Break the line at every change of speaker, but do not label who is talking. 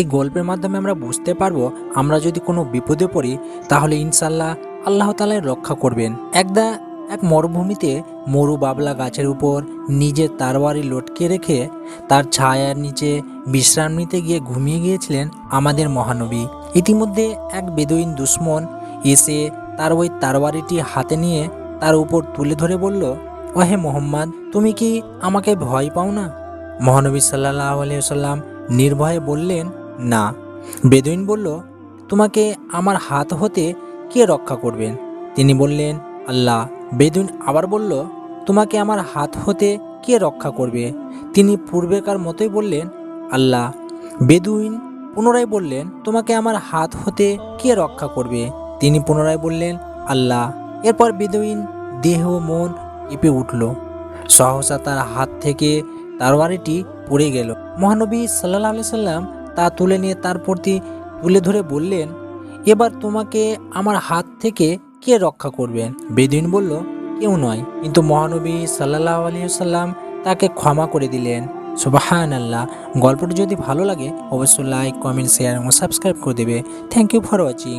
এই গল্পের মাধ্যমে আমরা বুঝতে পারব, আমরা যদি কোনো বিপদে পড়ি, তাহলে ইনশাল্লাহ আল্লাহ তালাই রক্ষা করবেন। একদা এক মরুভূমিতে মরু বাবলা গাছের উপর নিজের তারওয়ারি লটকে রেখে তার ছায়ার নিচে বিশ্রাম নিতে গিয়ে ঘুমিয়ে গিয়েছিলেন আমাদের মহানবী। ইতিমধ্যে এক বেদুইন দুশ্মন এসে তার ওই তারওয়ারিটি হাতে নিয়ে তার উপর তুলে ধরে বলল, ওহে মোহাম্মদ, তুমি কি আমাকে ভয় পাও না? মহানবী সাল্লাহ আলিয়াল্লাম নির্ভয়ে বললেন না। বেদুইন বলল, তোমাকে আমার হাত হতে কে রক্ষা করবেন? তিনি বললেন, আল্লাহ। বেদুইন আবার বলল, তোমাকে আমার হাত হতে কে রক্ষা করবে? তিনি পূর্বেকার মতোই বললেন, আল্লাহ। বেদুইন পুনরায় বললেন, তোমাকে আমার হাত হতে কে রক্ষা করবে? তিনি পুনরায় বললেন, আল্লাহ। এরপর বেদুইন দেহ মন কেঁপে উঠল। সহসা তার হাত থেকে তারওয়ারিটি পড়ে গেল। মহানবী সাল্লাহ আলি সাল্লাম তা তুলে নিয়ে তার প্রতি তুলে ধরে বললেন, এবার তোমাকে আমার হাত থেকে কে রক্ষা করবেন বেদিন বলল, কেউ নয়। কিন্তু মহানবী সাল্লাহ আলী সাল্লাম তাকে ক্ষমা করে দিলেন। সুবাহান আল্লাহ গল্পটি যদি ভালো লাগে, অবশ্যই লাইক কমেন্ট শেয়ার এবং সাবস্ক্রাইব করে দেবে। Thank you for watching